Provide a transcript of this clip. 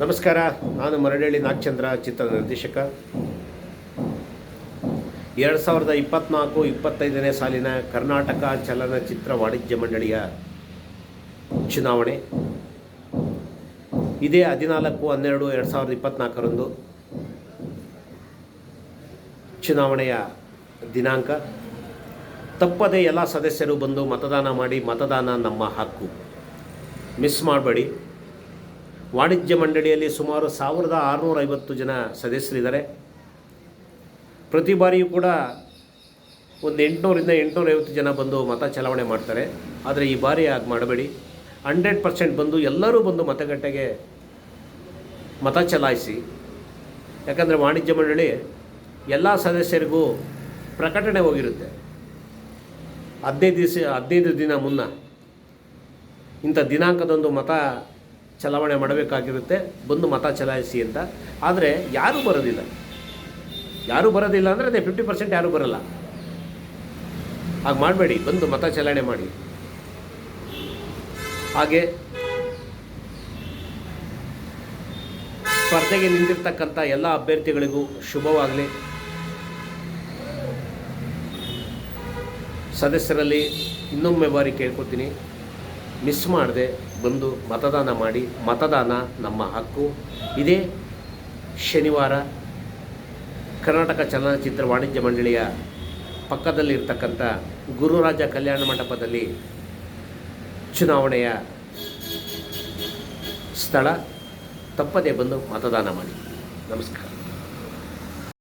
ನಮಸ್ಕಾರ, ನಾನು ಮರಡಳ್ಳಿ ನಾಗಚಂದ್ರ ಚಿತ್ರ ನಿರ್ದೇಶಕ. ಎರಡು ಸಾವಿರದ ಇಪ್ಪತ್ತ್ನಾಲ್ಕು ಇಪ್ಪತ್ತೈದನೇ ಸಾಲಿನ ಕರ್ನಾಟಕ ಚಲನಚಿತ್ರ ವಾಣಿಜ್ಯ ಮಂಡಳಿಯ ಚುನಾವಣೆ. ಇದೇ ಹದಿನಾಲ್ಕು, ಹನ್ನೆರಡು, ಎರಡು ಸಾವಿರದ ಇಪ್ಪತ್ತ್ನಾಲ್ಕರಂದು ಚುನಾವಣೆಯ ದಿನಾಂಕ. ತಪ್ಪದೆ ಎಲ್ಲ ಸದಸ್ಯರು ಬಂದು ಮತದಾನ ಮಾಡಿ ಮತದಾನ ನಮ್ಮ ಹಕ್ಕು. ಮಿಸ್ ಮಾಡಬೇಡಿ. ವಾಣಿಜ್ಯ ಮಂಡಳಿಯಲ್ಲಿ ಸುಮಾರು ಸಾವಿರದ ಆರುನೂರ ಐವತ್ತು ಜನ ಸದಸ್ಯರಿದ್ದಾರೆ. ಪ್ರತಿ ಬಾರಿಯೂ ಕೂಡ ಒಂದು ಎಂಟುನೂರಿಂದ ಎಂಟುನೂರೈವತ್ತು ಜನ ಬಂದು ಮತ ಚಲಾವಣೆ ಮಾಡ್ತಾರೆ. ಆದರೆ ಈ ಬಾರಿ ಹಾಗೆ ಮಾಡಬೇಡಿ. ಹಂಡ್ರೆಡ್ ಪರ್ಸೆಂಟ್ ಬಂದು ಎಲ್ಲರೂ ಬಂದು ಮತಗಟ್ಟೆಗೆ ಮತ ಚಲಾಯಿಸಿ. ಯಾಕಂದರೆ ವಾಣಿಜ್ಯ ಮಂಡಳಿ ಎಲ್ಲ ಸದಸ್ಯರಿಗೂ ಪ್ರಕಟಣೆ ಹೋಗಿರುತ್ತೆ. ಹದಿನೈದು ದಿವಸ, ಹದಿನೈದು ದಿನ ಮುನ್ನ ಇಂಥ ದಿನಾಂಕದೊಂದು ಮತ ಚಲಾವಣೆ ಮಾಡಬೇಕಾಗಿರುತ್ತೆ, ಬಂದು ಮತ ಚಲಾಯಿಸಿ ಅಂತ. ಆದರೆ ಯಾರೂ ಬರೋದಿಲ್ಲ. ಯಾರೂ ಬರೋದಿಲ್ಲ ಅಂದರೆ ಅದೇ ಫಿಫ್ಟಿ ಪರ್ಸೆಂಟ್ ಯಾರೂ ಬರಲ್ಲ. ಹಾಗೆ ಮಾಡಬೇಡಿ, ಬಂದು ಮತ ಚಲಾವಣೆ ಮಾಡಿ. ಹಾಗೆ ಸ್ಪರ್ಧೆಗೆ ನಿಂತಿರ್ತಕ್ಕಂಥ ಎಲ್ಲ ಅಭ್ಯರ್ಥಿಗಳಿಗೂ ಶುಭವಾಗಲಿ. ಸದಸ್ಯರಲ್ಲಿ ಇನ್ನೊಮ್ಮೆ ಬಾರಿ ಕೇಳ್ಕೊತೀನಿ ಮಿಸ್ ಮಾಡದೆ. ಬಂದು ಮತದಾನ ಮಾಡಿ ಮತದಾನ ನಮ್ಮ ಹಕ್ಕು. ಇದೇ ಶನಿವಾರ ಕರ್ನಾಟಕ ಚಲನಚಿತ್ರ ವಾಣಿಜ್ಯ ಮಂಡಳಿಯ ಪಕ್ಕದಲ್ಲಿರ್ತಕ್ಕಂಥ ಗುರುರಾಜ ಕಲ್ಯಾಣ ಮಂಟಪದಲ್ಲಿ ಚುನಾವಣೆಯ ಸ್ಥಳ ತಪ್ಪದೇ ಬಂದು ಮತದಾನ ಮಾಡಿ. ನಮಸ್ಕಾರ.